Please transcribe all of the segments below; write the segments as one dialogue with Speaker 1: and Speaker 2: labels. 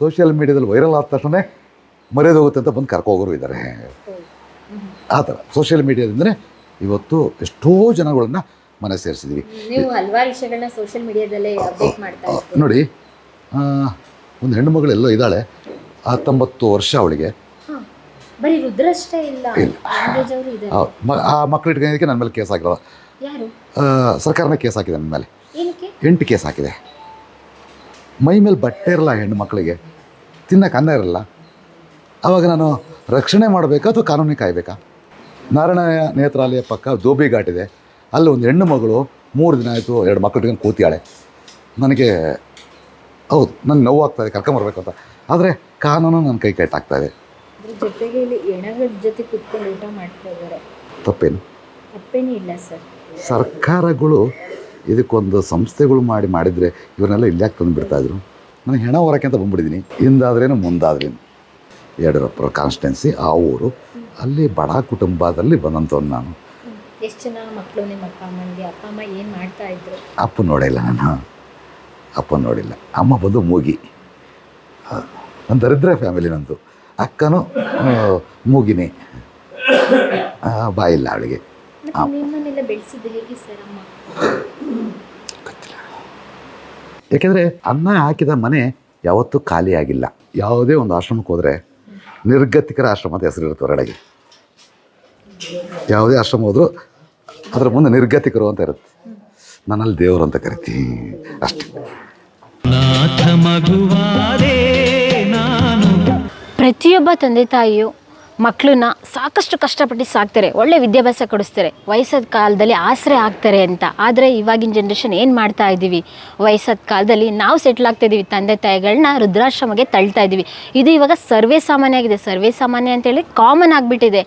Speaker 1: Social ಮೀಡಿಯಾದಲ್ಲಿ viral ಆದ ತಕ್ಷಣ ಮರ್ಯಾದೆ ಹೋಗುತ್ತೆ ಅಂತ ಬಂದು ಕರ್ಕೋಗೋರು ಇದ್ದಾರೆ ಆ ಥರ ಸೋಷಿಯಲ್ ಮೀಡಿಯಾದಿಂದಲೇ ಇವತ್ತು ಎಷ್ಟೋ ಜನಗಳನ್ನ ಮನೆ
Speaker 2: ಸೋಷಿಯಲ್ ಮೀಡಿಯಾದಲ್ಲೇ
Speaker 1: ನೋಡಿ ಒಂದು ಹೆಣ್ಣು ಮಗಳು ಎಲ್ಲೋ ಇದ್ದಾಳೆ ಹತ್ತೊಂಬತ್ತು ವರ್ಷ ಅವಳಿಗೆ.
Speaker 2: ಇಲ್ಲ
Speaker 1: ಆ ಮಕ್ಕಳು ಇಟ್ಕೊಂಡಿದ್ದಕ್ಕೆ ನನ್ನ ಮೇಲೆ ಕೇಸ್ ಹಾಕಿಲ್ಲ ಸರ್ಕಾರನ ಕೇಸ್ ಹಾಕಿದೆ ನನ್ನ ಮೇಲೆ. ಎಂಟು ಕೇಸ್ ಹಾಕಿದೆ. ಮೈ ಮೇಲೆ ಬಟ್ಟೆ ಇರಲ್ಲ ಹೆಣ್ಣು ಮಕ್ಕಳಿಗೆ? ತಿನ್ನಕ್ಕೆ ಅನ್ನ ಇರಲ್ಲ? ಆವಾಗ ನಾನು ರಕ್ಷಣೆ ಮಾಡಬೇಕಾ ಅಥವಾ ಕಾನೂನಿಗೆ ಕಾಯಬೇಕಾ? ನಾರಾಯಣ ನೇತ್ರಾಲಯ ಪಕ್ಕ ದೋಬಿ ಘಾಟ್ ಇದೆ. ಅಲ್ಲಿ ಒಂದು ಹೆಣ್ಣು ಮಗಳು ಮೂರು ದಿನ ಆಯಿತು ಎರಡು ಮಕ್ಕಳು ಇಟ್ಕೊಂಡು ಕೂತಿಯಾಳೆ ನನಗೆ ಹೌದು ನನಗೆ ನೋವಾಗ್ತಾಯಿದೆ ಕರ್ಕೊಂಬರ್ಬೇಕು ಅಂತ. ಆದರೆ ಕಾನೂನು ನನ್ನ ಕೈ ಕಟ್ಟಾಗ್ತಾ ಇದೆ. ತಪ್ಪೇನು?
Speaker 2: ತಪ್ಪೇನೂ ಇಲ್ಲ ಸರ್.
Speaker 1: ಸರ್ಕಾರಗಳು ಇದಕ್ಕೊಂದು ಸಂಸ್ಥೆಗಳು ಮಾಡಿ ಮಾಡಿದರೆ ಇವನ್ನೆಲ್ಲ ಇಲ್ಲಾಕೆ ತಂದು ಬಿಡ್ತಾಯಿದ್ರು ನಾನು ಹೆಣ ಹೊರಕ್ಕೆ ಅಂತ ಬಂದ್ಬಿಟ್ಟಿದ್ದೀನಿ ಹಿಂದಾದ್ರೇನು ಮುಂದಾದ್ರೇನು? ಯಡಿಯೂರಪ್ಪರ ಕಾನ್ಸ್ಟೆನ್ಸಿ ಆ ಊರು ಅಲ್ಲಿ ಬಡ ಕುಟುಂಬದಲ್ಲಿ ಬಂದಂಥವ್ನು ನಾನು.
Speaker 2: ಎಷ್ಟು ಜನ ಮಕ್ಕಳು ನಿಮ್ಮ ಅಪ್ಪ ಅಮ್ಮನಿಗೆ? ಅಪ್ಪ ಅಮ್ಮ ಏನು ಮಾಡ್ತಾ ಇದ್ರು?
Speaker 1: ಅಪ್ಪ ನೋಡಿಲ್ಲ ನಾನು. ಅಪ್ಪ ನೋಡಿಲ್ಲ. ಅಮ್ಮ ಬಂದು ಮೂಗಿ. ನನ್ನ ದರಿದ್ರ ಫ್ಯಾಮಿಲಿ ನಂದು. ಅಕ್ಕನೂ ಮೂಗಿನಿ. ಬಾಯಿಲ್ಲ ಅವಳಿಗೆ.
Speaker 2: ಬೆಳೆಸಿದ್ದು ಹೇಗೆ ಸರ್ ಅಮ್ಮ?
Speaker 1: ಯಾಕೆಂದರೆ ಅನ್ನ ಹಾಕಿದ ಮನೆ ಯಾವತ್ತೂ ಖಾಲಿ ಆಗಿಲ್ಲ. ಯಾವುದೇ ಒಂದು ಆಶ್ರಮಕ್ಕೆ ಹೋದರೆ ನಿರ್ಗತಿಕರ ಆಶ್ರಮ ಅಂತ ಹೆಸರಿರುತ್ತೆ ಹೊರಗಡೆಗೆ ಯಾವುದೇ ಆಶ್ರಮ ಹೋದರೂ ಅದರ ಮುಂದೆ ನಿರ್ಗತಿಕರು ಅಂತ ಇರುತ್ತೆ. ನನ್ನಲ್ಲಿ ದೇವರು ಅಂತ ಕರಿತೀನಿ ಅಷ್ಟೇ.
Speaker 3: ಪ್ರತಿಯೊಬ್ಬ ತಂದೆ ತಾಯಿಯು ಮಕ್ಕಳನ್ನ ಸಾಕಷ್ಟು ಕಷ್ಟಪಟ್ಟು ಸಾಕ್ತಾರೆ, ಒಳ್ಳೆ ವಿದ್ಯಾಭ್ಯಾಸ ಕೊಡಿಸ್ತಾರೆ, ವಯಸ್ಸಾದ ಕಾಲದಲ್ಲಿ ಆಸರೆ ಆಗ್ತಾರೆ ಅಂತ. ಆದರೆ ಇವಾಗಿನ ಜನ್ರೇಷನ್ ಏನು ಮಾಡ್ತಾ ಇದ್ದೀವಿ? ವಯಸ್ಸಾದ ಕಾಲದಲ್ಲಿ ನಾವು ಸೆಟ್ಲ್ ಆಗ್ತಾ ಇದ್ದೀವಿ, ತಂದೆ ತಾಯಿಗಳನ್ನ ವೃದ್ಧಾಶ್ರಮಕ್ಕೆ ತಳ್ತಾ ಇದ್ದೀವಿ. ಇದು ಇವಾಗ ಸರ್ವೇ ಸಾಮಾನ್ಯ ಆಗಿದೆ. ಸರ್ವೇ ಸಾಮಾನ್ಯ ಅಂತೇಳಿ ಕಾಮನ್ ಆಗಿಬಿಟ್ಟಿದೆ.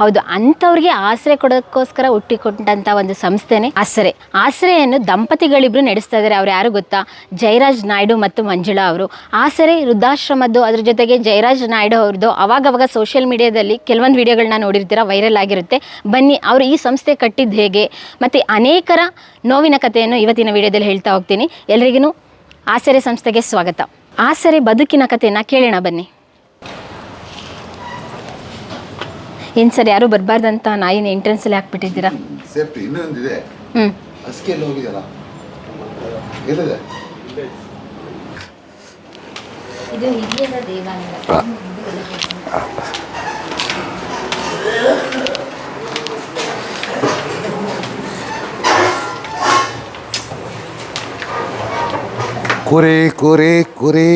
Speaker 3: ಹೌದು, ಅಂಥವ್ರಿಗೆ ಆಸರೆ ಕೊಡೋಕ್ಕೋಸ್ಕರ ಹುಟ್ಟಿಕೊಂಡಂಥ ಒಂದು ಸಂಸ್ಥೆನೇ ಆಸರೆ. ಆಸರೆಯನ್ನು ದಂಪತಿಗಳಿಬ್ರು ನಡೆಸ್ತಾ ಇದ್ದಾರೆ ಅವ್ರು ಯಾರು ಗೊತ್ತಾ? ಜಯರಾಜ್ ನಾಯ್ಡು ಮತ್ತು ಮಂಜುಳಾ ಅವರು. ಆಸರೆ ವೃದ್ಧಾಶ್ರಮದ್ದು, ಅದ್ರ ಜೊತೆಗೆ ಜಯರಾಜ್ ನಾಯ್ಡು ಅವ್ರದ್ದು ಅವಾಗವಾಗ ಸೋಷಿಯಲ್ ಮೀಡಿಯಾದಲ್ಲಿ ಕೆಲವೊಂದು ವಿಡಿಯೋಗಳನ್ನ ನೋಡಿರ್ತೀರ ವೈರಲ್ ಆಗಿರುತ್ತೆ. ಬನ್ನಿ, ಅವರು ಈ ಸಂಸ್ಥೆ ಕಟ್ಟಿದ್ದು ಹೇಗೆ? ಮತ್ತು ಅನೇಕರ ನೋವಿನ ಕಥೆಯನ್ನು ಇವತ್ತಿನ ವಿಡಿಯೋದಲ್ಲಿ ಹೇಳ್ತಾ ಹೋಗ್ತೀನಿ. ಎಲ್ರಿಗೂ ಆಸರೆ ಸಂಸ್ಥೆಗೆ ಸ್ವಾಗತ. ಆಸರೆ ಬದುಕಿನ ಕಥೆಯನ್ನು ಕೇಳೋಣ ಬನ್ನಿ. ಏನು ಸರ್ ಯಾರು ಬರಬಾರ್ದಂತ ನಾಯಿನ ಎಂಟ್ರೆನ್ಸಲ್ಲಿ ಹಾಕ್ಬಿಟ್ಟಿದ್ದೀರಾ?
Speaker 1: ಸೇಫ್ಟಿ ಇನ್ನೊಂದಿದೆ.
Speaker 3: ಹ್ಞೂ
Speaker 1: ಅಸ್ಕೆಲ್ಲಿ ಹೋಗಿದೆಯಲ್ಲ? ಎಲ್ಲಿದೆ?
Speaker 2: ಇದು ಹಿರಿಯರ ದೇವಾಲಯ.
Speaker 1: ಕುರಿ ಕುರಿ ಕುರಿ.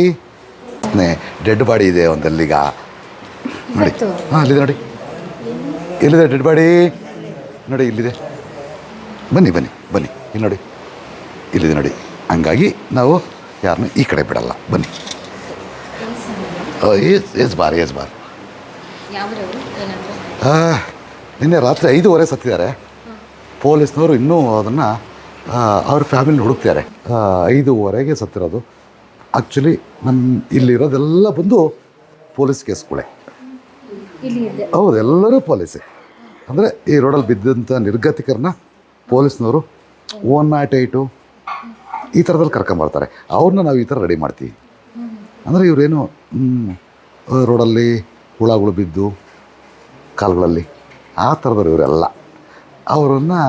Speaker 1: ಡೆಡ್ ಬಾಡಿ ಇದೆ ಒಂದಲ್ಲಿಗ. ನೋಡಿ. ಹಾಂ ಅಲ್ಲಿದೆ ನೋಡಿ. ಎಲ್ಲಿದೆ ಡೆಡ್ ಬಾಡಿ. ನೋಡಿ ಇಲ್ಲಿದೆ. ಬನ್ನಿ ಬನ್ನಿ ಬನ್ನಿ. ಇಲ್ಲಿ ನೋಡಿ. ಇಲ್ಲಿದೆ ನೋಡಿ. ಹಂಗಾಗಿ ನಾವು ಯಾರನ್ನೂ ಈ ಕಡೆ ಬಿಡಲ್ಲ. ಬನ್ನಿ. S S bar S bar. ನಿನ್ನೆ ರಾತ್ರಿ ಐದೂವರೆ ಸತ್ತಿದ್ದಾರೆ. ಪೊಲೀಸ್ನವರು ಇನ್ನೂ ಅದನ್ನು ಅವ್ರ ಫ್ಯಾಮಿಲಿ ಹುಡುಕ್ತಿದ್ದಾರೆ. ಆ, ಐದೂವರೆಗೆ ಸತ್ತಿರೋದು. ಆ್ಯಕ್ಚುಲಿ ನಮ್ಮ ಇಲ್ಲಿರೋದೆಲ್ಲ ಬಂದು ಪೊಲೀಸ್ ಕೇಸ್ಗಳೇ ಹೌದು ಎಲ್ಲರೂ ಪೊಲೀಸೇ. ಅಂದರೆ ಈ ರೋಡಲ್ಲಿ ಬಿದ್ದಂಥ ನಿರ್ಗತಿಕರನ್ನ ಪೊಲೀಸ್ನವರು ಒನ್ ನಾಟ್ ಏಟು ಈ ಥರದಲ್ಲಿ ಕರ್ಕೊಂಬರ್ತಾರೆ. ಅವ್ರನ್ನ ನಾವು ಈ ಥರ ರೆಡಿ ಮಾಡ್ತೀವಿ. ಅಂದರೆ ಇವರೇನು ರೋಡಲ್ಲಿ ಹುಳಗಳು ಬಿದ್ದು ಕಾಲುಗಳಲ್ಲಿ, ಆ ಥರದವ್ರು ಇವರೆಲ್ಲ. ಅವರನ್ನು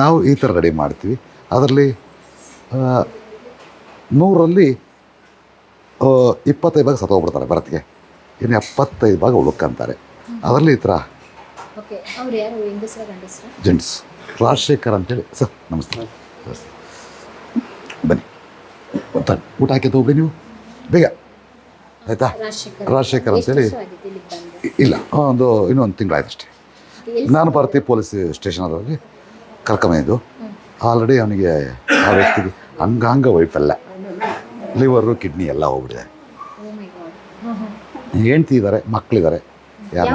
Speaker 1: ನಾವು ಈ ಥರ ರೆಡಿ ಮಾಡ್ತೀವಿ. ಅದರಲ್ಲಿ ನೂರಲ್ಲಿ ಇಪ್ಪತ್ತೈದು ಭಾಗ ಸತ್ತೋಗ್ಬಿಡ್ತಾರೆ ಭರತ್ಗೆ. ಇನ್ನು ಎಪ್ಪತ್ತೈದು ಭಾಗ ಉಳ್ಕೊಂತಾರೆ. ಅದರಲ್ಲಿ ಈ ಥರ
Speaker 2: ಓಕೆ ಅವ್ರು ಯಾರು? ಹೆಂಗಸ್ರ ಗಂಡಸ್ರ
Speaker 1: ಜೆಂಟ್ಸ್ ರಾಜಶೇಖರ್ ಅಂತೇಳಿ. ಸರ್ ನಮಸ್ತೆ. ಬನ್ನಿ. ತ- ಊಟ ಹಾಕಿ ಹೋಗ್ರಿ ನೀವು. ಬೇಗ. ಆಯಿತಾ?
Speaker 2: ರಾಜಶೇಖರ್.
Speaker 1: ರಾಜಶೇಖರ್
Speaker 2: ಅಂತ
Speaker 1: ಅಂತೇಳಿ. ಇಲ್ಲ. ಒಂದು ಇನ್ನೊಂದು ತಿಂಗಳಾಯ್ತು ಅಷ್ಟೇ ನಾನು ಭಾರತಿ ಪೊಲೀಸ್ ಸ್ಟೇಷನ್ ಅದರಲ್ಲಿ ಕರ್ಕೊಂಬಂದಿದ್ದು. ಆಲ್ರೆಡಿ ಅವನಿಗೆ ಆ ವ್ಯಕ್ತಿಗೆ ಅಂಗಾಂಗ ವೈಫಲ್ಯ ಲಿವರು ಕಿಡ್ನಿ ಎಲ್ಲ ಹೋಗ್ಬಿಟ್ಟಿದೆ. ಹೆಂಡ್ತಿ ಇದ್ದಾರೆ ಮಕ್ಕಳಿದ್ದಾರೆ ಯಾರು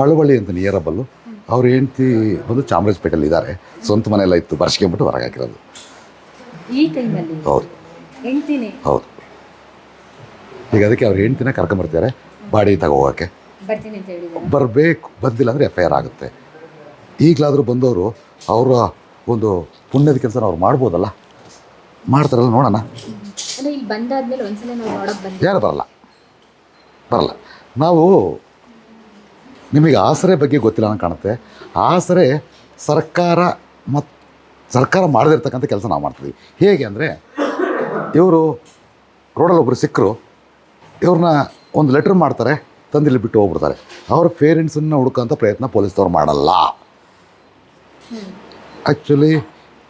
Speaker 1: ಮಳವಳ್ಳಿ ಅಂತ ನಿಯರಬಲ್ಲು ಅವ್ರ ಹೆಂಡತಿ ಬಂದು ಚಾಮರಾಜಪೇಟೆಯಲ್ಲಿ ಇದ್ದಾರೆ. ಸ್ವಂತ ಮನೆಯೆಲ್ಲ ಇತ್ತು. ಬರ್ಸ್ಕೊಂಬಿಟ್ಟು ಹೊರಗೆ ಹಾಕಿರೋದು.
Speaker 2: ಈ ಟೈಮಲ್ಲಿ?
Speaker 1: ಹೌದು.
Speaker 2: ಹೆಂಡ್ತೀನಿ?
Speaker 1: ಹೌದು. ಈಗ ಅದಕ್ಕೆ ಅವ್ರ ಹೆಂಡ್ತಿನ ಕರ್ಕೊಂಬರ್ತಾರೆ ಬಾಡಿ ತಗೋಗೋಕ್ಕೆ
Speaker 2: ಬರ್ತೀನಿ ಅಂತ ಹೇಳಿದ್ರು
Speaker 1: ಬರಬೇಕು. ಬಂದಿಲ್ಲ ಅಂದರೆ ಎಫ್ ಐ ಆರ್ ಆಗುತ್ತೆ. ಈಗಲಾದರೂ ಬಂದವರು ಅವರ ಒಂದು ಪುಣ್ಯದ ಕೆಲಸನ ಅವ್ರು ಮಾಡ್ಬೋದಲ್ಲ? ಮಾಡ್ತಾರಲ್ಲ ನೋಡೋಣ.
Speaker 3: ಅಲ್ಲ ಇಲ್ಲಿ ಬಂದಾದ್ಮೇಲೆ ಒಂದ್ಸಲ ನಾವು ನೋಡಕ್ ಬಂದ್ವಿ
Speaker 1: ಯಾರು ಬರಲ್ಲ? ಬರಲ್ಲ. ನಾವು ನಿಮಗೆ ಆಸರೆ ಬಗ್ಗೆ ಗೊತ್ತಿಲ್ಲ ಅಂತ ಕಾಣುತ್ತೆ. ಆಸರೆ ಸರ್ಕಾರ ಮತ್ತು ಸರ್ಕಾರ ಮಾಡದಿರ್ತಕ್ಕಂಥ ಕೆಲಸ ನಾವು ಮಾಡ್ತೀವಿ. ಹೇಗೆ ಅಂದರೆ ಇವರು ರೋಡಲ್ಲಿ ಒಬ್ಬರು ಸಿಕ್ಕರು ಇವ್ರನ್ನ ಒಂದು ಲೆಟ್ರ್ ಮಾಡ್ತಾರೆ ತಂದಿಲ್ಲಿ ಬಿಟ್ಟು ಹೋಗ್ಬಿಡ್ತಾರೆ. ಅವ್ರ ಪೇರೆಂಟ್ಸನ್ನು ಹುಡುಕೋಂಥ ಪ್ರಯತ್ನ ಪೊಲೀಸ್ನವ್ರು ಮಾಡಲ್ಲ. ಆ್ಯಕ್ಚುಲಿ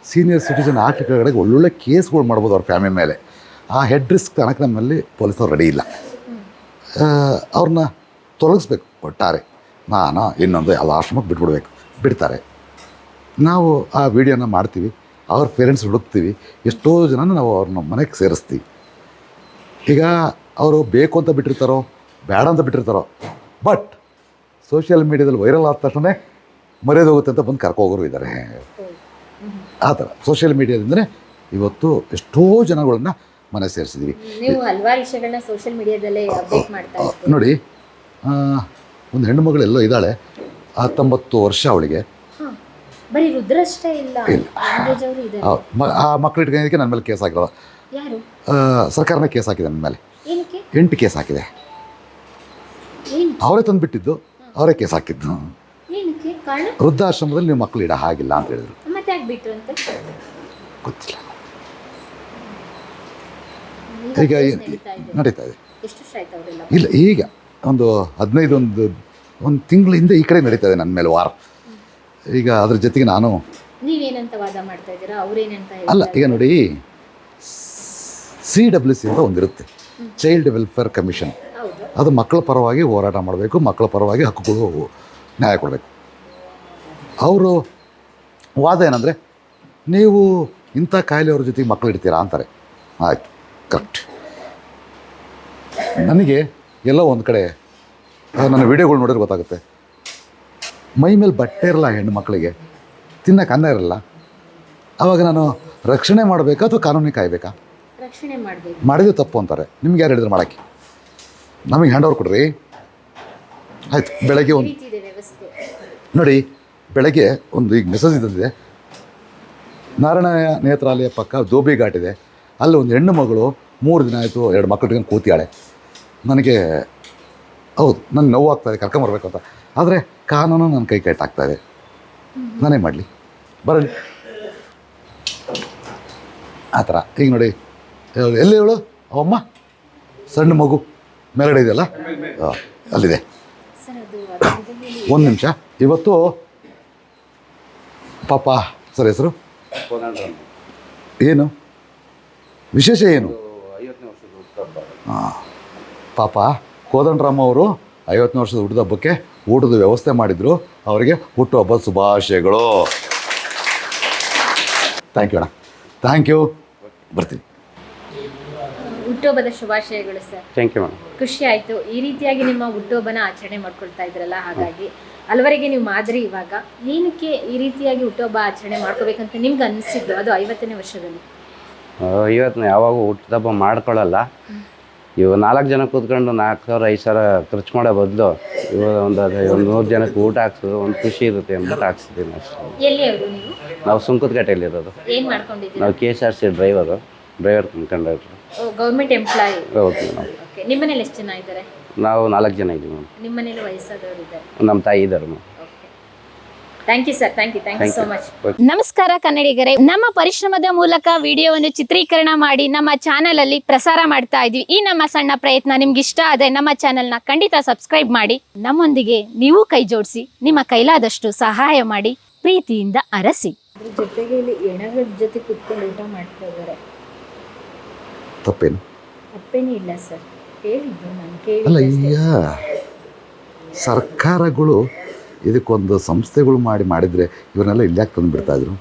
Speaker 1: ಸೀನಿಯರ್ ಸಿಟಿಸನ್ ಆಕ್ಟ್ ಕಡೆಗೆ ಒಳ್ಳೊಳ್ಳೆ ಕೇಸ್ಗಳು ಮಾಡ್ಬೋದು ಅವ್ರ ಫ್ಯಾಮಿಲಿ ಮೇಲೆ. ಆ ಹೆಡ್ ರಿಸ್ಕ್ ತನಕ ನಮ್ಮಲ್ಲಿ ಪೊಲೀಸವ್ರು ರೆಡಿ ಇಲ್ಲ. ಆ, ಅವ್ರನ್ನ ತೊಲಗಿಸ್ಬೇಕು ಒಟ್ಟಾರೆ. ನಾನು ಇನ್ನೊಂದು ಎಲ್ಲ ಆಶ್ರಮಕ್ಕೆ ಬಿಟ್ಬಿಡ್ಬೇಕು. ಬಿಡ್ತಾರೆ. ನಾವು ಆ ವಿಡಿಯೋನ ಮಾಡ್ತೀವಿ ಅವ್ರ ಪೇರೆಂಟ್ಸ್ ಹುಡುಕ್ತೀವಿ ಎಷ್ಟೋ ಜನ ನಾವು ಅವ್ರನ್ನ ಮನೆಗೆ ಸೇರಿಸ್ತೀವಿ. ಈಗ ಅವರು ಬೇಕು ಅಂತ ಬಿಟ್ಟಿರ್ತಾರೋ ಬೇಡ ಅಂತ ಬಿಟ್ಟಿರ್ತಾರೋ ಬಟ್ ಸೋಷಿಯಲ್ ಮೀಡ್ಯಾದಲ್ಲಿ ವೈರಲ್ ಆದ ತಕ್ಷಣ ಹೋಗುತ್ತೆ ಅಂತ ಬಂದು ಕರ್ಕೋಗೋರು ಇದ್ದಾರೆ ಆ ಥರ ಸೋಷಿಯಲ್ ಮೀಡ್ಯಾದಿಂದಲೇ ಇವತ್ತು ಎಷ್ಟೋ ಜನಗಳನ್ನ ಮನೆ ಸೇರಿಸಿದ್ದೀವಿ ನೋಡಿ ಒಂದು ಹೆಣ್ಣು ಮಗಳು ಎಲ್ಲೋ ಇದ್ದಾಳೆ ಹತ್ತೊಂಬತ್ತು ವರ್ಷ ಅವಳಿಗೆ.
Speaker 3: ಬರೀ ರುದ್ರಷ್ಟೇ ಇಲ್ಲ
Speaker 1: ಆ ಮಕ್ಕಳು ಇಟ್ಕೊಂಡಿದ್ದಕ್ಕೆ ನನ್ನ ಮೇಲೆ ಕೇಸ್ ಹಾಕಿರೋದು.
Speaker 3: ಯಾರು?
Speaker 1: ಆ, ಸರ್ಕಾರನೇ ಕೇಸ್ ಹಾಕಿದೆ ನನ್ನ ಮೇಲೆ. ಎಂಟು ಕೇಸ್ ಹಾಕಿದೆ. ಅವರೇ ತಂದುಬಿಟ್ಟಿದ್ದು ಅವರೇ ಕೇಸ್ ಹಾಕಿದ್ದು. ವೃದ್ಧಾಶ್ರಮದಲ್ಲಿ ನೀವು ಮಕ್ಕಳು ಇಡ ಹಾಗಿಲ್ಲ ಅಂತ ಹೇಳಿದ್ರು. ಗೊತ್ತಿಲ್ಲ.
Speaker 3: ಈಗ ನಡೀತಾ ಇದೆ.
Speaker 1: ಇಲ್ಲ ಈಗ ಒಂದು ಹದಿನೈದು ಒಂದು ತಿಂಗಳ ಹಿಂದೆ ಈ ಕಡೆ ನಡೀತಾ ಇದೆ ನನ್ನ ಮೇಲೆ ವಾರ. ಈಗ ಅದ್ರ ಜೊತೆಗೆ ನಾನು
Speaker 3: ನೀವೇನಂತ ವಾದ ಮಾಡ್ತಾ ಇದ್ದೀರಾ? ಅವ್ರೇನಂತ
Speaker 1: ಅಲ್ಲ ಈಗ ನೋಡಿ ಸಿ ಡಬ್ಲ್ಯೂ ಸಿ ಅಂತ ಒಂದಿರುತ್ತೆ. ಚೈಲ್ಡ್ ವೆಲ್ಫೇರ್ ಕಮಿಷನ್ ಅದು ಮಕ್ಕಳ ಪರವಾಗಿ ಹೋರಾಟ ಮಾಡಬೇಕು ಮಕ್ಕಳ ಪರವಾಗಿ ಹಕ್ಕುಗಳು ನ್ಯಾಯ ಕೊಡಬೇಕು. ಅವರು ವಾದ ಏನಂದರೆ ನೀವು ಇಂಥ ಕಾಯಿಲೆಯವ್ರ ಜೊತೆಗೆ ಮಕ್ಕಳು ಇಡ್ತೀರಾ ಅಂತಾರೆ. ಆಯಿತು ಕರೆಕ್ಟ್ ನನಗೆ ಎಲ್ಲೋ ಒಂದು ಕಡೆ ನನ್ನ ವಿಡಿಯೋಗಳು ನೋಡಿದ್ರೆ ಗೊತ್ತಾಗುತ್ತೆ. ಮೈ ಮೇಲೆ ಬಟ್ಟೆ ಇರಲ್ಲ ಹೆಣ್ಣು ಮಕ್ಕಳಿಗೆ. ತಿನ್ನಕ್ಕೆ ಅನ್ನ ಇರಲ್ಲ. ಅವಾಗ ನಾನು ರಕ್ಷಣೆ ಮಾಡಬೇಕಾ ಅಥವಾ ಕಾನೂನಿಗೆ ಕಾಯಬೇಕಾ?
Speaker 3: ರಕ್ಷಣೆ ಮಾಡಬೇಕು.
Speaker 1: ಮಾಡಿದ್ರೆ ತಪ್ಪು ಅಂತಾರೆ. ನಿಮ್ಗೆ ಯಾರು ಹೇಳಿದ್ರು ಮಾಡೋಕ್ಕೆ? ನಮಗೆ ಹ್ಯಾಂಡ್ ಓವರ್ ಕೊಡ್ರಿ. ಆಯ್ತು ಬೆಳಗ್ಗೆ ಒಂದು ನೋಡಿ ಬೆಳಗ್ಗೆ ಒಂದು ಈಗ ಮೆಸೇಜ್ ಇದ್ದಿದೆ ನಾರಾಯಣ ನೇತ್ರಾಲಯ ಪಕ್ಕ ದೋಬಿ ಘಾಟ್ ಇದೆ. ಅಲ್ಲಿ ಒಂದು ಹೆಣ್ಣು ಮಗಳು ಮೂರು ದಿನ ಆಯಿತು ಎರಡು ಮಕ್ಕಳು ಇಟ್ಕೊಂಡು ಕೂತಿಯಾಳೆ ನನಗೆ ಹೌದು ನನಗೆ ನೋವಾಗ್ತಾಯಿದೆ ಕರ್ಕೊಂಬರ್ಬೇಕು ಅಂತ ಆದರೆ ಕಾನೂನು ನನ್ನ ಕೈ ಕೆಟ್ಟಾಗ್ತಾ ಇದೆ ನಾನೇ ಮಾಡಲಿ. ಬರಲಿ. ಆ ಥರ. ಈಗ ನೋಡಿ ಎಲ್ಲಿ ಇವಳು ಅವಮ್ಮ ಸಣ್ಣ ಮಗು. ಮೇಲಡೆ ಇದೆಯಲ್ಲ? ಅಲ್ಲಿದೆ.
Speaker 3: ಸರ್ ಅದು
Speaker 1: ಒಂದು ನಿಮಿಷ. ಇವತ್ತು ಪಾಪ ಸರ್ ಹೆಸರು? ಏನು? ವಿಶೇಷ ಏನು? ಹಾಂ ಪಾಪ? ಕೋದಂಡರಾಮ ಅವರು ಐವತ್ತನೇ ವರ್ಷದ ಹುಟ್ಟಿದ ಹಬ್ಬಕ್ಕೆ ಊಟದ ವ್ಯವಸ್ಥೆ ಮಾಡಿದ್ರು. ಅವರಿಗೆ ಹುಟ್ಟುಹಬ್ಬದ ಶುಭಾಶಯಗಳು. ಥ್ಯಾಂಕ್ ಯು ಅಣ್ಣ. ಥ್ಯಾಂಕ್ ಯು ಬರ್ತೀನಿ.
Speaker 3: ಹುಟ್ಟುಹಬ್ಬದ ಶುಭಾಶಯಗಳು ಸರ್.
Speaker 4: ಥ್ಯಾಂಕ್ ಯು ಮೇಡಮ್
Speaker 3: ಖುಷಿ ಆಯಿತು. ಈ ರೀತಿಯಾಗಿ ನಿಮ್ಮ ಹುಟ್ಟುಹಬ್ಬನ ಆಚರಣೆ ಮಾಡ್ಕೊಳ್ತಾ ಇದ್ರಲ್ಲ ಹಾಗಾಗಿ ಹಲವರಿಗೆ ನೀವು ಮಾದರಿ ಇವಾಗ. ಏನಕ್ಕೆ ಈ ರೀತಿಯಾಗಿ ಹುಟ್ಟುಹಬ್ಬ ಆಚರಣೆ ಮಾಡ್ಕೋಬೇಕಂತ ನಿಮ್ಗೆ ಅನಿಸಿದ್ದು ಅದು ಐವತ್ತನೇ ವರ್ಷದಲ್ಲಿ.
Speaker 4: ಇವತ್ತು ಯಾವಾಗೂ ಹುಟ್ಟಿದಬ್ಬ ಮಾಡ್ಕೊಳ್ಳಲ್ಲ ಇವಾಗ ನಾಲ್ಕು ಜನ ಕೂತ್ಕೊಂಡು ನಾಲ್ಕು ಸಾವಿರ ಐದು ಸಾವಿರ ಖರ್ಚು ಮಾಡೋ ಬದಲು ಇವಾಗ ಒಂದು ಅದೇ ಒಂದು ನೂರು ಜನಕ್ಕೆ ಊಟ ಹಾಕ್ಸೋದು ಒಂದು ಖುಷಿ ಇರುತ್ತೆ ಅಂದ್ಬಿಟ್ಟು ಹಾಕ್ಸಿದ್ದೀನಿ ಅಷ್ಟೇ.
Speaker 3: ನೀವು?
Speaker 4: ಸುಂಕದಕಟ್ಟೆಯಲ್ಲಿರೋದು ನಾವು K S R C driver driver conductor
Speaker 3: government employee.
Speaker 4: Okay madam.
Speaker 3: ನಿಮ್ಮನೇಲಿ ಎಷ್ಟು ಜನ ಇದ್ದಾರೆ?
Speaker 4: ನಾವು ನಾಲ್ಕು ಜನ ಇದ್ದೀವಿ
Speaker 3: ನಿಮ್ಮನೇಲಿ ವಯಸ್ಸಾದವರು ಇದ್ದಾರೆ.
Speaker 4: ನಮ್ಮ ತಾಯಿ ಇದ್ದಾರೆ
Speaker 3: thank you sir thank you thank you so much
Speaker 5: ನಮಸ್ಕಾರ ಕನ್ನಡಿಗರೇ. ನಮ್ಮ ಪರಿಶ್ರಮದ ಮೂಲಕ ವಿಡಿಯೋವನ್ನು ಚಿತ್ರೀಕರಣ ಮಾಡಿ ನಮ್ಮ ಚಾನಲ್ ಅಲ್ಲಿ ಪ್ರಸಾರ ಮಾಡ್ತಾ ಇದ್ವಿ. ಈ ನಮ್ಮ ಸಣ್ಣ ಪ್ರಯತ್ನ ನಿಮ್ಗೆ ಇಷ್ಟ ಆದ್ರೆ ನಮ್ಮ ಚಾನೆಲ್ನ ಖಂಡಿತ ಸಬ್ಸ್ಕ್ರೈಬ್ ಮಾಡಿ. ನಮ್ಮೊಂದಿಗೆ ನೀವು ಕೈ ಜೋಡಿಸಿ ನಿಮ್ಮ ಕೈಲಾದಷ್ಟು ಸಹಾಯ ಮಾಡಿ. ಪ್ರೀತಿಯಿಂದ ಅರಸಿ.
Speaker 3: ಜೊತೆಗೆ ಇಲ್ಲಿ ಎಣಗಳ ಜೊತೆ ಕುತ್ಕೊಂಡು ಊಟ ಮಾಡ್ತಾ ಇದ್ದಾರೆ.
Speaker 1: ತಪ್ಪೇನು?
Speaker 3: ತಪ್ಪೇನೂ ಇಲ್ಲ ಸರ್ ಹೇಳಿದ್ದು ನಾನು ಕೇಳಿ
Speaker 1: ಸರ್ಕಾರಗಳು ಇದಕ್ಕೊಂದು ಸಂಸ್ಥೆಗಳು ಮಾಡಿ ಮಾಡಿದರೆ ಇವನ್ನೆಲ್ಲ ಇಲ್ಲಾಕೆ ತಂದು ಬಿಡ್ತಾಯಿದ್ರು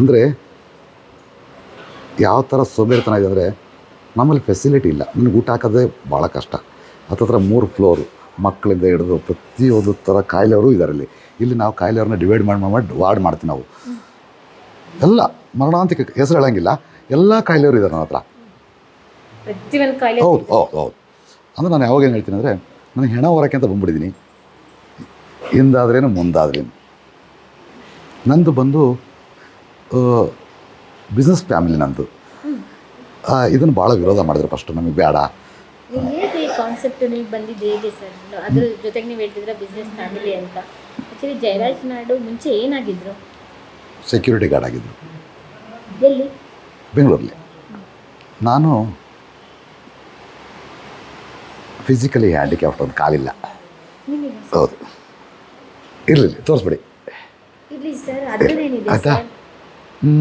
Speaker 1: ಅಂದರೆ ಯಾವ ಥರ ಸೋಬೇರಿತನ ಇದೆ ಅಂದರೆ ನಮ್ಮಲ್ಲಿ ಫೆಸಿಲಿಟಿ ಇಲ್ಲ. ನನಗೆ ಊಟ ಹಾಕೋದೇ ಭಾಳ ಕಷ್ಟ. ಹತ್ತತ್ರ ಮೂರು ಫ್ಲೋರು ಮಕ್ಕಳಿಂದ ಹಿಡಿದು ಪ್ರತಿಯೊಂದು ಥರ ಕಾಯಿಲೆಯವರು ಇದ್ದಾರೆ ಇಲ್ಲಿ ಇಲ್ಲಿ ನಾವು ಕಾಯಿಲೆಯವ್ರನ್ನ ಡಿವೈಡ್ ಮಾಡಿ ಮಾಡಿ ವಾರ್ಡ್ ಮಾಡ್ತೀವಿ ನಾವು. ಎಲ್ಲ ಮರಣಾಂತಿಕ ಹೆಸರು ಹೇಳಂಗಿಲ್ಲ. ಎಲ್ಲ ಕಾಯಿಲೆಯವರು ಇದ್ದಾರೆ ನನ್ನ ಹತ್ರ ಹೌದು ಹೌದು ಹೌದು. ಅಂದರೆ ನಾನು ಯಾವಾಗ ಏನು ಹೇಳ್ತೀನಿ ಅಂದರೆ ನನಗೆ ಹೆಣ ಹೊರಕ್ಕೆ ಅಂತ ಬಂದ್ಬಿಟ್ಟಿದ್ದೀನಿ ಹಿಂದಾದ್ರೇನು ಮುಂದಾದ್ರೇನು? ನಂದು ಬಂದು ಬಿಸ್ನೆಸ್ ಫ್ಯಾಮಿಲಿ ನಂದು. ಇದನ್ನು ಭಾಳ ವಿರೋಧ ಮಾಡಿದ್ರು ಫಸ್ಟು ನಮಗೆ ಬೇಡ.
Speaker 3: ಕಾನ್ಸೆಪ್ಟ್ ನಿಮಗೆ ಬಂದಿದ್ದು ಹೇಗೆ ಸರ್ ಅದ್ರ ಜೊತೆಗೆ ನೀವು ಹೇಳ್ತಿದ್ರೆ ಬಿಸ್ನೆಸ್ ಫ್ಯಾಮಿಲಿ ಅಂತ. ಆ್ಯಕ್ಚುಲಿ ಜಯರಾಜ್ ನಾಡು ಮುಂಚೆ ಏನಾಗಿದ್ರು?
Speaker 1: ಸೆಕ್ಯೂರಿಟಿ ಗಾರ್ಡ್ ಆಗಿದ್ರು.
Speaker 3: ಎಲ್ಲಿ?
Speaker 1: ಬೆಂಗಳೂರಲ್ಲಿ ನಾನು ಫಿಸಿಕಲಿ ಹ್ಯಾಂಡಿಕ್ಯಾಪ್ಟ್ ಒಂದು ಕಾಲಿಲ್ಲ. ಹೌದು. ತೋರಿಸ್ಬಿಡಿ.
Speaker 3: ಇರ್ಲಿ ಸರ್ ಅದ್ರದ್ದೇನಿದೆ
Speaker 1: ಆಯ್ತಾ? ಹ್ಞೂ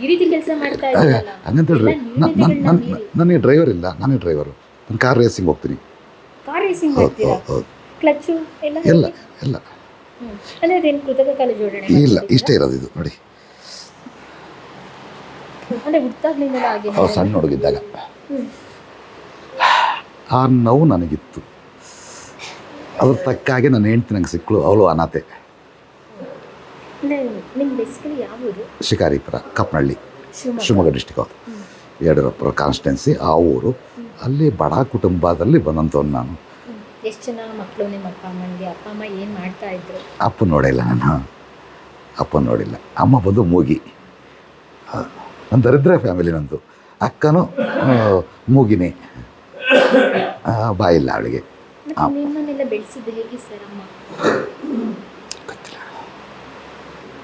Speaker 3: ಈ ರೀತಿ ಕೆಲಸ ಮಾಡ್ತಾ ಇದ್ದೀರಲ್ಲ
Speaker 1: ನನಗೆ ಡ್ರೈವರ್ ಇಲ್ಲ ನಾನೇ ಡ್ರೈವರು ನಾನು ಕಾರ್ ರೇಸಿಂಗ್ ಹೋಗ್ತೀನಿ.
Speaker 3: ಕಾರ್ ರೇಸಿಂಗ್ ಮಾಡ್ತೀರಾ
Speaker 1: ಹೌದು
Speaker 3: ಕ್ಲಚ್ಚು ಎಲ್ಲ
Speaker 1: ಎಲ್ಲ ಎಲ್ಲ
Speaker 3: ಹ್ಮ್. ಅಂದ್ರೆ ಅದೇನು ಕೃತಕ ಕಾಲ ಜೋಡಣೆ
Speaker 1: ಇಲ್ಲ
Speaker 3: ಮಾಡ್ತಿದ್ದೀರಾ?
Speaker 1: ಇಷ್ಟೇ ಇರೋದು ಇದು ನೋಡಿ.
Speaker 3: ಅಂದ್ರೆ ಹುಟ್ಟಾಗ್ಲಿಂದಲೂ ಹಾಗೆ
Speaker 1: ಅವ್ರು ಸಣ್ಣ ಹುಡುಗಿದ್ದಾಗ. ಆ ನೋವು ನನಗಿತ್ತು. ಅದ್ರ ತಕ್ಕ ಹಾಗೆ ನನ್ನ ಹೆಂಡ್ತಿ ನಂಗೆ ಸಿಕ್ಕಳು ಅವಳು ಅನಾಥೆ ಶಿಕಾರಿಪುರ ಕಪ್ಪನಹಳ್ಳಿ
Speaker 3: ಶಿವಮೊಗ್ಗ.
Speaker 1: ಡಿಸ್ಟಿಕ್ ಹೌದು ಯಡಿಯೂರಪ್ಪರ ಕಾನ್ಸ್ಟೆನ್ಸಿ ಆ ಊರು. ಅಲ್ಲಿ ಬಡ ಕುಟುಂಬದಲ್ಲಿ ಬಂದಂಥವ್ನು ನಾನು.
Speaker 3: ಎಷ್ಟು ಜನ ಮಕ್ಕಳು ನಿಮ್ಮ ಅಪ್ಪ ಅಮ್ಮನಿಗೆ ಅಪ್ಪ ಅಮ್ಮ ಏನು ಮಾಡ್ತಾ ಇದ್ರು?
Speaker 1: ಅಪ್ಪ ನೋಡಿಲ್ಲ ನಾನು ಅಪ್ಪ ನೋಡಿಲ್ಲ. ಅಮ್ಮ ಬಂದು ಮೂಗಿ. ನನ್ನ ದರಿದ್ರ ಫ್ಯಾಮಿಲಿ ನಂದು. ಅಕ್ಕನೂ ಮೂಗಿನೇ. ಬಾಯಿಲ್ಲ ಅವಳಿಗೆ.
Speaker 3: ಬೆಳೆಸಿದ್ದು ಹೇಗೆ ಸರ್ ಅಮ್ಮ?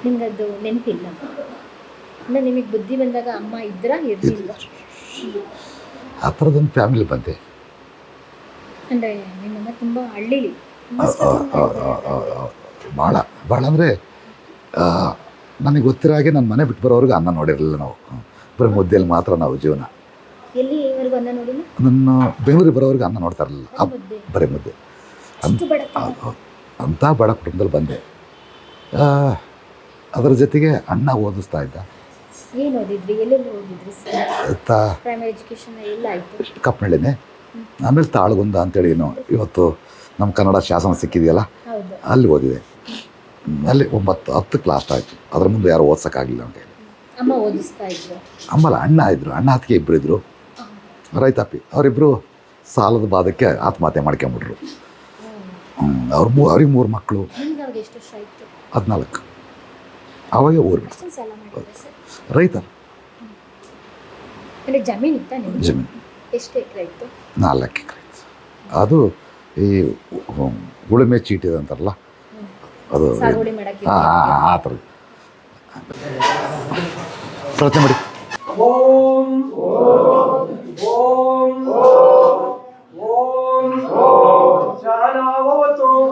Speaker 3: ನಿಮ್ಗದು ನೆನಪಿಲ್ಲ? ಅಂದ್ರೆ ನಿಮಗೆ ಬುದ್ಧಿ ಬಂದಾಗ ಅಮ್ಮ ಇದ್ರ ಇರ್ಲಿಲ್ಲ
Speaker 1: ಆ ಥರದೊಂದು ಫ್ಯಾಮಿಲಿ ಬಂದೆ.
Speaker 3: ಅಂದರೆ ನಿಮ್ಮಮ್ಮ ತುಂಬ ಹಳ್ಳಿಲಿ.
Speaker 1: ಆ, ಭಾಳ ಭಾಳ ಅಂದರೆ ನನಗೆ ಗೊತ್ತಿರೋ ಹಾಗೆ ನನ್ನ ಮನೆ ಬಿಟ್ಟು ಬರೋವರೆಗೂ ಅನ್ನ ನೋಡಿರಲಿಲ್ಲ ನಾವು. ಬರೀ ಮುದ್ದೆಯಲ್ಲಿ ಮಾತ್ರ ನಾವು ಜೀವನ. ನನ್ನ ಬೆಂಗಳೂರಿಗೆ ಬರೋವರೆಗೂ ಅನ್ನ ನೋಡ್ತಾ ಇರಲಿಲ್ಲ. ಬರೀ ಮುದ್ದೆ
Speaker 3: ಅಷ್ಟು ಬಡತನ
Speaker 1: ಹೌದು, ಹೌದು. ಅಂಥ ಬಡ ಕುಟುಂಬದಲ್ಲಿ ಬಂದೆ. ಅದರ ಜೊತೆಗೆ ಅಣ್ಣ ಓದಿಸ್ತಾ ಇದ್ದ. ಕಪ್ಪನಳ್ಳಿನೇ ಆಮೇಲೆ ತಾಳಗುಂದ ಅಂತೇಳಿ ಏನು ಇವತ್ತು ನಮ್ಮ ಕನ್ನಡ ಶಾಸನ ಸಿಕ್ಕಿದೆಯಲ್ಲ? ಅಲ್ಲಿ ಓದಿದೆ. ಅಲ್ಲಿ ಒಂಬತ್ತು ಹತ್ತು ಕ್ಲಾಸ್ ಆಯಿತು. ಅದ್ರ ಮುಂದೆ ಯಾರು ಓದ್ಸೋಕ್ಕಾಗಲಿಲ್ಲ ನನಗೆ
Speaker 3: ಅಮ್ಮ ಓದಿಸ್ತಾ ಇದ್ರು.
Speaker 1: ಆಮೇಲೆ ಅಣ್ಣ ಇದ್ದರು ಅಣ್ಣ ಹತ್ತಿಗೆ ಇಬ್ಬರು ಇದ್ದರು ರೈತಾಪಿ. ಅವರಿಬ್ಬರು ಸಾಲದ ಬಾಧಕ್ಕೆ ಆತ್ಮಹತ್ಯೆ ಮಾಡ್ಕೊಂಬಿಟ್ರು. ಅವ್ರ ಮೂ ಅವ್ರಿಗೆ ಮೂರು ಮಕ್ಕಳು ಹದಿನಾಲ್ಕು. ಅವಾಗ ಊರು ರೈತ
Speaker 3: ಜಮೀನ್ ಇತ್ತಾ ನಿಮ್ಗೆ?
Speaker 1: ಜಮೀನು.
Speaker 3: ಎಷ್ಟು ಎಕರೆ ಇತ್ತು?
Speaker 1: ನಾಲ್ಕು ಎಕರೆ ಅದು ಈ ಉಳುಮೆ ಚೀಟಿದೆ ಅಂತಾರಲ್ಲ ಅದು ಆ ಥರ. ಪ್ರಯತ್ನ ಮಾಡಿ.
Speaker 6: ಓಂ ಓಂ ಓಂ ಶಾವೀರ್ಯಂ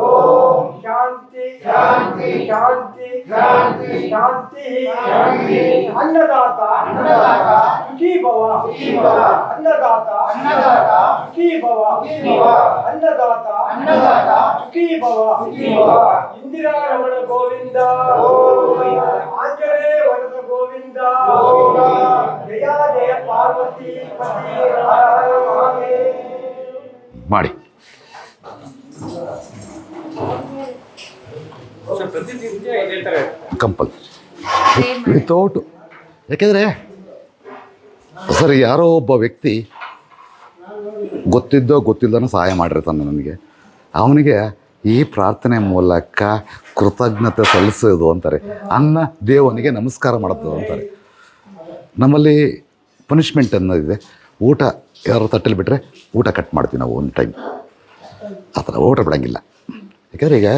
Speaker 6: ಓಂ ಶಾಂತಿ ಶಾಂತಿ ಶಾಂತಿ ಶಾಂತಿ ಶಾಂತಿ. ಶಾಂತಿ. ಅನ್ನದಾತ ಅನ್ನದಾತ ಸುಖೀ ಭವ ಸುಖೀ ಭವ ಅನ್ನದಾತ ಅನ್ನದಾತ ಸುಖೀ ಭವ ಸುಖೀ ಭವ ಅನ್ನದಾತ ಅನ್ನದಾತ ಸುಖೀ ಭವ ಸುಖೀ ಭವ ಇಂದಿರಾ ರಮಣ ಗೋವಿಂದ. ಆಂಜನೇಯ ವರದ ಗೋವಿಂದ. ಜಯ ಜಯ ಪಾರ್ವತಿ
Speaker 1: ಮಾಡಿ. ಕಂಪಲ್ ವಿತೌಟ್ ಯಾಕೆಂದರೆ ಸರ್, ಯಾರೋ ಒಬ್ಬ ವ್ಯಕ್ತಿ ಗೊತ್ತಿದ್ದೋ ಗೊತ್ತಿಲ್ಲದೋ ಸಹಾಯ ಮಾಡಿರ್ತಾನೆ ನನಗೆ. ಅವನಿಗೆ ಈ ಪ್ರಾರ್ಥನೆ ಮೂಲಕ ಕೃತಜ್ಞತೆ ಸಲ್ಲಿಸೋದು ಅಂತಾರೆ. ಅನ್ನ ದೇವನಿಗೆ ನಮಸ್ಕಾರ ಮಾಡೋದು ಅಂತಾರೆ. ನಮ್ಮಲ್ಲಿ ಪನಿಷ್ಮೆಂಟ್ ಅನ್ನೋದಿದೆ. ಊಟ ಯಾರು ತಟ್ಟಲ್ಲಿ ಬಿಟ್ಟರೆ ಊಟ ಕಟ್ ಮಾಡ್ತೀವಿ ನಾವು ಒಂದು ಟೈಮ್ ಆ ಥರ ಊಟ ಬಿಡೋಂಗಿಲ್ಲ. ಯಾಕಂದರೆ ಈಗ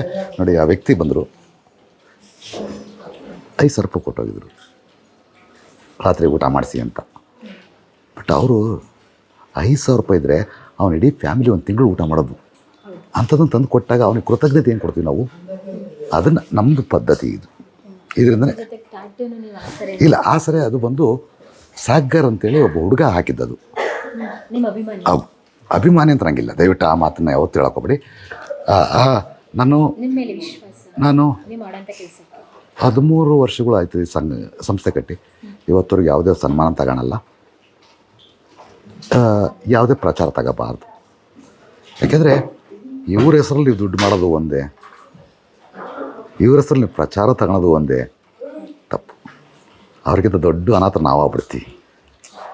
Speaker 1: ನೋಡಿ ಆ ವ್ಯಕ್ತಿ ಬಂದರು. ಐದು ಸಾವಿರ ರೂಪಾಯಿ ಕೊಟ್ಟೋಗಿದ್ರು. ರಾತ್ರಿ ಊಟ ಮಾಡಿಸಿ ಅಂತ. ಬಟ್ ಅವರು ಐದು ಸಾವಿರ ರೂಪಾಯಿ ಇದ್ದರೆ ಅವನು ಇಡೀ ಫ್ಯಾಮಿಲಿ ಒಂದು ತಿಂಗಳು ಊಟ ಮಾಡೋದು. ಅಂಥದ್ದನ್ನು ತಂದು ಕೊಟ್ಟಾಗ ಅವನಿಗೆ ಕೃತಜ್ಞತೆ ಏನು ಕೊಡ್ತೀವಿ ನಾವು? ಅದನ್ನು ನಮ್ಮದು ಪದ್ಧತಿ ಇದು. ಇದರಿಂದ ಇಲ್ಲ ಆಸರೆ ಅದು ಬಂದು ಸಾಗರ್ ಅಂತೇಳಿ ಒಬ್ಬ ಹುಡುಗ ಹಾಕಿದ್ದದು.
Speaker 3: ಅಭಿಮಾನಿ.
Speaker 1: ಅಂತ ನಂಗಿಲ್ಲ. ದಯವಿಟ್ಟು ಆ ಮಾತನ್ನ ಯಾವತ್ತು ಹೇಳೋಕೋಬೇಡಿ ಆ, ನಾನು ನಾನು
Speaker 3: ಮಾಡೋಂಥ
Speaker 1: ಹದಿಮೂರು ವರ್ಷಗಳು ಆಯಿತು ಈ ಸಂಘ ಸಂಸ್ಥೆ ಕಟ್ಟಿ. ಇವತ್ತವರೆಗೆ ಯಾವುದೇ ಸನ್ಮಾನ ತಗೊಳಲ್ಲ. ಯಾವುದೇ ಪ್ರಚಾರ ತಗೋಬಾರ್ದು. ಯಾಕೆಂದರೆ ಇವ್ರ ಹೆಸರಲ್ಲಿ ನೀವು ದುಡ್ಡು ಮಾಡೋದು ಒಂದೇ. ಇವ್ರ ಹೆಸರಲ್ಲಿ ನೀವು ಪ್ರಚಾರ ತಗೊಳೋದು ಒಂದೇ. ತಪ್ಪು. ಅವ್ರಿಗಿಂತ ದೊಡ್ಡ ಅನಾಥ ನಾವಾಗ್ಬಿಡ್ತೀವಿ.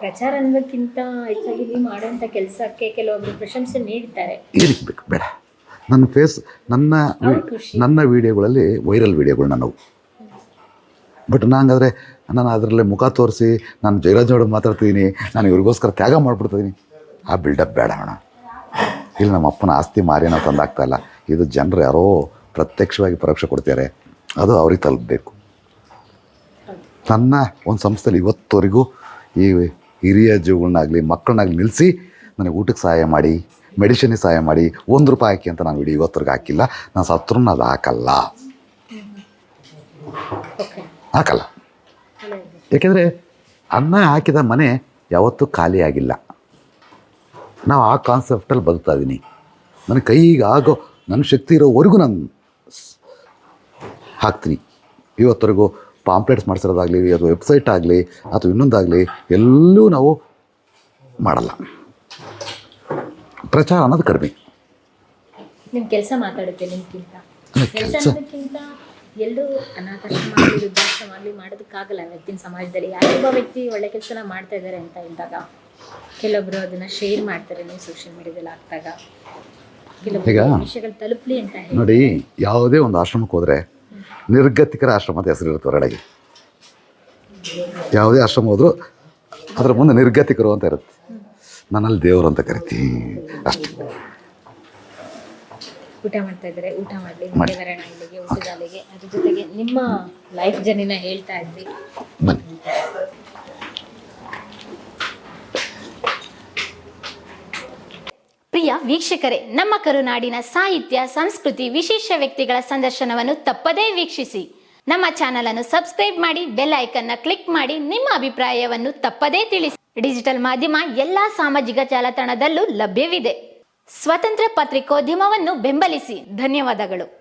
Speaker 3: ಪ್ರಚಾರ ಅನ್ನೋದಕ್ಕಿಂತ ಹೆಚ್ಚಾಗಿ ನೀವು ಮಾಡುವಂಥ ಕೆಲಸಕ್ಕೆ ಕೆಲವೊಬ್ಬರು ಪ್ರಶಂಸೆ ನೀಡ್ತಾರೆ
Speaker 1: ಏನಕ್ಕೆ ಬೇಕು ಬೇಡ. ನನ್ನ ಫೇಸ್ ನನ್ನ ನನ್ನ ವೀಡಿಯೋಗಳಲ್ಲಿ ವೈರಲ್ ವೀಡಿಯೋಗಳು ನನ್ನವು ಬಟ್ ನಂಗಾದರೆ ನಾನು ಅದರಲ್ಲೇ ಮುಖ ತೋರಿಸಿ ನಾನು ಜಯರಾಜ್ ಮಾತಾಡ್ತಿದ್ದೀನಿ ನಾನು ಇವ್ರಿಗೋಸ್ಕರ ತ್ಯಾಗ ಮಾಡಿಬಿಡ್ತಿದ್ದೀನಿ. ಆ ಬಿಲ್ಡಪ್ ಬೇಡ ಅಣ್ಣ. ಇಲ್ಲಿ ನಮ್ಮ ಅಪ್ಪನ ಆಸ್ತಿ ಮಾರಿ ನಾವು ತಂದಾಗ್ತಾ ಇಲ್ಲ. ಇದು ಜನರು ಯಾರೋ ಪ್ರತ್ಯಕ್ಷವಾಗಿ ಪರೋಕ್ಷ ಕೊಡ್ತಾರೆ ಅದು ಅವ್ರಿಗೆ ತಲುಪಬೇಕು. ತನ್ನ ಒಂದು ಸಂಸ್ಥೆಯಲ್ಲಿ ಇವತ್ತವರೆಗೂ ಈ ಹಿರಿಯ ಜೀವಗಳನ್ನಾಗಲಿ ಮಕ್ಕಳನ್ನಾಗಲಿ ನಿಲ್ಲಿಸಿ ನನಗೆ ಊಟಕ್ಕೆ ಸಹಾಯ ಮಾಡಿ. ಮೆಡಿಷನ್ಗೆ ಸಹಾಯ ಮಾಡಿ ಒಂದು ರೂಪಾಯಿ ಹಾಕಿ ಅಂತ ನಾನು ವಿಡಿಯೋ ಇವತ್ತರೆಗೂ ಹಾಕಿಲ್ಲ. ನಾನು ಸತ್ರೂ ಅದು ಹಾಕಲ್ಲ. ಹಾಕಲ್ಲ. ಯಾಕೆಂದರೆ ಅನ್ನ ಹಾಕಿದ ಮನೆ ಯಾವತ್ತೂ ಖಾಲಿಯಾಗಿಲ್ಲ ನಾವು ಆ ಕಾನ್ಸೆಪ್ಟಲ್ಲಿ ಬದುಕ್ತಾ ಇದ್ದೀನಿ ನನ್ನ ಕೈಗೆ ಆಗೋ ನನ್ನ ಶಕ್ತಿ ಇರೋವರೆಗೂ ನಾನು ಹಾಕ್ತೀನಿ. ಇವತ್ತರೆಗೂ ಪಾಂಪ್ಲೆಟ್ಸ್ ಮಾಡಿಸಿರೋದಾಗಲಿ ಅಥವಾ ವೆಬ್ಸೈಟ್ ಆಗಲಿ ಅಥವಾ ಇನ್ನೊಂದಾಗಲಿ, ಎಲ್ಲೂ ನಾವು ಮಾಡಲ್ಲ. ಪ್ರಚಾರ ಅನ್ನೋದು ಕಡಿಮೆ.
Speaker 3: ನಿಮ್ಮ ಕೆಲಸ ಮಾತಾಡುತ್ತೆ ನಿಮ್ಗಿಂತ. ಕೆಲಸ ಅನ್ನೋದಕ್ಕಿಂತ ಎಲ್ಲರೂ ಅನಾಥಾಶ್ರಮ ವೃದ್ಧಾಶ್ರಮ ಮಾಡೋದಕ್ಕಾಗಲ್ಲ ವ್ಯಕ್ತಿನ ಸಮಾಜದಲ್ಲಿ. ಯಾರೊಬ್ಬ ವ್ಯಕ್ತಿ ಒಳ್ಳೆ ಕೆಲಸನ ಮಾಡ್ತಾ ಇದ್ದಾರೆ ಅಂತ ಇದ್ದಾಗ ಕೆಲವೊಬ್ರು ಅದನ್ನ ಶೇರ್ ಮಾಡ್ತಾರೆ ನೀವು ಸೋಷಿಯಲ್ ಮೀಡಿಯಾದಲ್ಲಿ ಹಾಕ್ದಾಗ.
Speaker 1: ಈಗ
Speaker 3: ವಿಷಯಗಳು ತಲುಪಲಿ ಅಂತ
Speaker 1: ನೋಡಿ ಯಾವುದೇ ಒಂದು ಆಶ್ರಮಕ್ಕೆ ಹೋದರೆ ನಿರ್ಗತಿಕರ ಆಶ್ರಮ ಅಂತ ಹೆಸರು ಇರುತ್ತೆ ಹೊರಗಡೆಗೆ ಯಾವುದೇ ಆಶ್ರಮ ಹೋದರೂ ಅದರ ಮುಂದೆ ನಿರ್ಗತಿಕರು ಅಂತ ಇರುತ್ತೆ. ನನ್ನಲ್ಲಿ ದೇವರು ಅಂತ ಕರಿತೀನಿ. ಅಷ್ಟೇ.
Speaker 3: ಊಟ ಮಾಡ್ತಾ ಇದ್ದಾರೆ. ಊಟ ಮಾಡಲಿ. ಮುಂದೆ ಬರೋಣ ಇಲ್ಲಿಗೆ ಊಟದ ಅಲ್ಲಿಗೆ ಅದ್ರ ಜೊತೆಗೆ ನಿಮ್ಮ ಲೈಫ್ ಜರ್ನಿನ ಹೇಳ್ತಾ ಇದ್ವಿ.
Speaker 1: ಬನ್ನಿ.
Speaker 5: ಪ್ರಿಯ ವೀಕ್ಷಕರೇ ನಮ್ಮ ಕರುನಾಡಿನ ಸಾಹಿತ್ಯ ಸಂಸ್ಕೃತಿ ವಿಶೇಷ ವ್ಯಕ್ತಿಗಳ ಸಂದರ್ಶನವನ್ನು ತಪ್ಪದೇ ವೀಕ್ಷಿಸಿ. ನಮ್ಮ ಚಾನಲ್ ಅನ್ನು ಸಬ್ಸ್ಕ್ರೈಬ್ ಮಾಡಿ ಬೆಲ್ ಐಕನ್ನ ಕ್ಲಿಕ್ ಮಾಡಿ ನಿಮ್ಮ ಅಭಿಪ್ರಾಯವನ್ನು ತಪ್ಪದೇ ತಿಳಿಸಿ. ಡಿಜಿಟಲ್ ಮಾಧ್ಯಮ ಎಲ್ಲಾ ಸಾಮಾಜಿಕ ಜಾಲತಾಣದಲ್ಲೂ ಲಭ್ಯವಿದೆ. ಸ್ವತಂತ್ರ ಪತ್ರಿಕೋದ್ಯಮವನ್ನು ಬೆಂಬಲಿಸಿ. ಧನ್ಯವಾದಗಳು.